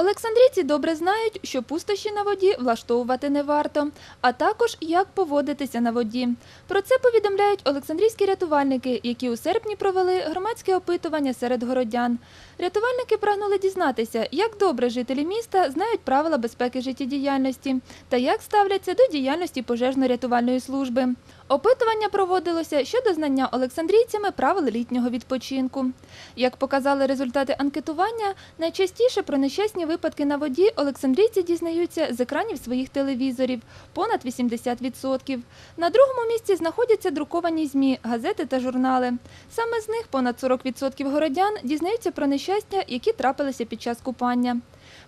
Олександрійці добре знають, що пустощі на воді влаштовувати не варто, а також як поводитися на воді. Про це повідомляють олександрійські рятувальники, які у серпні провели громадське опитування серед городян. Рятувальники прагнули дізнатися, як добре жителі міста знають правила безпеки життєдіяльності та як ставляться до діяльності пожежно-рятувальної служби. Опитування проводилося щодо знання олександрійцями правил літнього відпочинку. Як показали результати анкетування, найчастіше про нещасні випадки на воді олександрійці дізнаються з екранів своїх телевізорів понад 80%. На другому місці знаходяться друковані ЗМІ, газети та журнали. Саме з них понад 40% городян дізнаються про нещастя, які трапилися під час купання.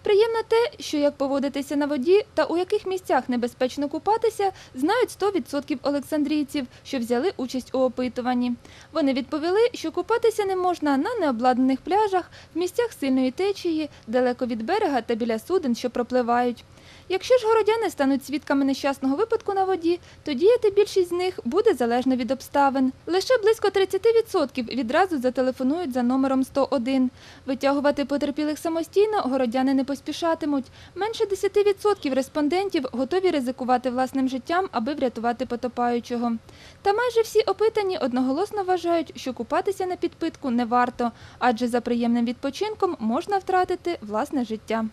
Приємно те, що як поводитися на воді та у яких місцях небезпечно купатися, знають 100% олександрійців, що взяли участь у опитуванні. Вони відповіли, що купатися не можна на необладнаних пляжах, в місцях сильної течії, далеко від берега та біля суден, що пропливають. Якщо ж городяни стануть свідками нещасного випадку на воді, то діяти більшість з них буде залежно від обставин. Лише близько 30% відразу зателефонують за номером 101. Витягувати потерпілих самостійно городяни не поспішатимуть. Менше 10% респондентів готові ризикувати власним життям, аби врятувати потопаючого. Та майже всі опитані одноголосно вважають, що купатися на підпитку не варто, адже за приємним відпочинком можна втратити власне життя.